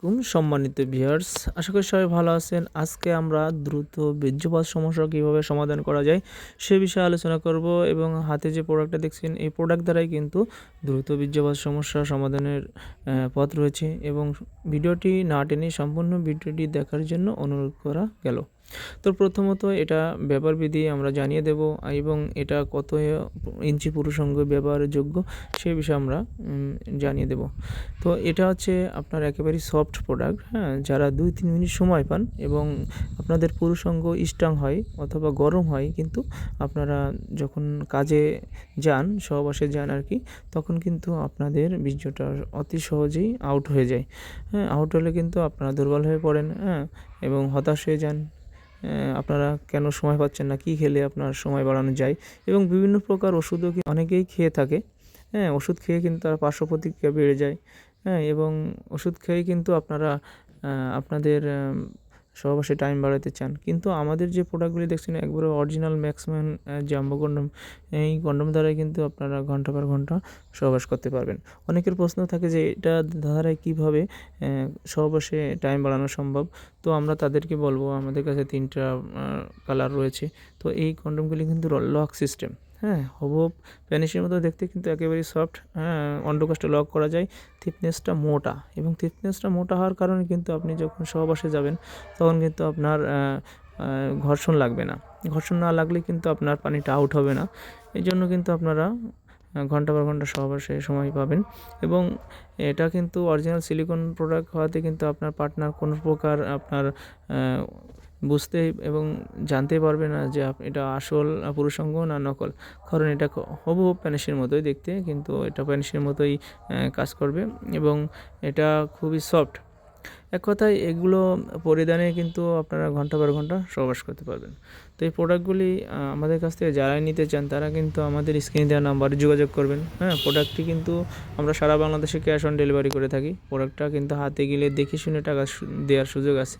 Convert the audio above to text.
কুম সম্মানিত ভিউয়ার্স আশা করি সবাই ভালো আছেন। আজকে আমরা দ্রুত বীর্যপাত সমস্যা কীভাবে সমাধান করা যায় সে বিষয়ে আলোচনা করব এবং হাতে যে প্রোডাক্টটা দেখছেন, এই প্রোডাক্ট দ্বারাই কিন্তু দ্রুত বীর্যপাত সমস্যা সমাধানের পথ রয়েছে এবং ভিডিওটি না টেনে সম্পূর্ণ ভিডিওটি দেখার জন্য অনুরোধ করা গেল। তো প্রথমত এটা ব্যবহারবিধি আমরা জানিয়ে দেব, এবং এটা কত ইঞ্চি পুরুষঙ্গ ব্যবহারের যোগ্য সে বিষয়ে আমরা জানিয়ে দেব। তো এটা হচ্ছে আপনার একেবারেই সফট প্রোডাক্ট হ্যাঁ যারা দুই তিন মিনিট সময় পান এবং আপনাদের পুরুষঙ্গ স্ট্রং হয় অথবা গরম হয়, কিন্তু আপনারা যখন কাজে যান, সহবাসে যান আর কি, তখন কিন্তু আপনাদের বীর্যটা অতি সহজেই আউট হয়ে যায়। হ্যাঁ আউট হলে কিন্তু আপনারা দুর্বল হয়ে পড়েন হ্যাঁ এবং হতাশ হয়ে যান। আপনারা কেন সময় পাচ্ছেন না? কি খেলে আপনার সময় বাড়ানো যায়? এবং বিভিন্ন প্রকার ওষুধও কি অনেকেই খেয়ে থাকে। হ্যাঁ ওষুধ খেয়ে কিন্তু তার পার্শ্ব প্রতিক্রিয়া বেড়ে যায়। হ্যাঁ এবং ওষুধ খেয়ে কিন্তু আপনারা আপনাদের সহবাসে টাইম বাড়াতে চান। কিন্তু আমাদের যে প্রোডাক্টগুলি দেখছেন, একবারে অরিজিনাল ম্যাক্সম্যান জাম্বো কন্ডম এই কন্ডম দ্বারাই কিন্তু আপনারা ঘণ্টা পর ঘণ্টা সহবাস করতে পারবেন। অনেকের প্রশ্ন থাকে যে, এটা দ্বারাই কীভাবে সহবাসে টাইম বাড়ানো সম্ভব? তো আমরা তাদেরকে বলব, আমাদের কাছে তিনটা কালার রয়েছে। তো এই কন্ডমগুলি কিন্তু লক সিস্টেম হ্যাঁ হব প্যানিসের মতো দেখতে কিন্তু একেবারেই সফট হ্যাঁ অন্ডকোষটা লক করা যায়। থিকনেসটা মোটা এবং থিকনেসটা মোটা হওয়ার কারণে কিন্তু আপনি যখন সহবাসে যাবেন, তখন কিন্তু আপনার ঘর্ষণ লাগবে না। ঘর্ষণ না লাগলে কিন্তু আপনার পানিটা আউট হবে না। এই জন্য কিন্তু আপনারা ঘণ্টা পর ঘণ্টা সহবাসে সময় পাবেন এবং এটা কিন্তু অরিজিনাল সিলিকন প্রোডাক্ট হওয়াতে কিন্তু আপনার পার্টনার কোনো প্রকার আপনার বুঝতে এবং জানতে পারবে না যে এটা আসল পুরুষঙ্গ না নকল। কারণ এটা হবু প্যানিসের মতোই দেখতে, কিন্তু এটা প্যানিসের মতোই কাজ করবে এবং এটা খুবই সফট। এক কথায় এগুলো পরিধানে কিন্তু আপনারা ঘণ্টা পর ঘণ্টা সহবাস করতে পারবেন। তো এই প্রোডাক্টগুলি আমাদের কাছ থেকে যারাই নিতে চান, তারা কিন্তু আমাদের স্ক্রিনে দেওয়া নাম্বারে যোগাযোগ করবেন হ্যাঁ? প্রোডাক্টটি কিন্তু আমরা সারা বাংলাদেশে ক্যাশ অন ডেলিভারি করে থাকি। প্রোডাক্টটা কিন্তু হাতে গেলে দেখে শুনে টাকা দেওয়ার সুযোগ আছে।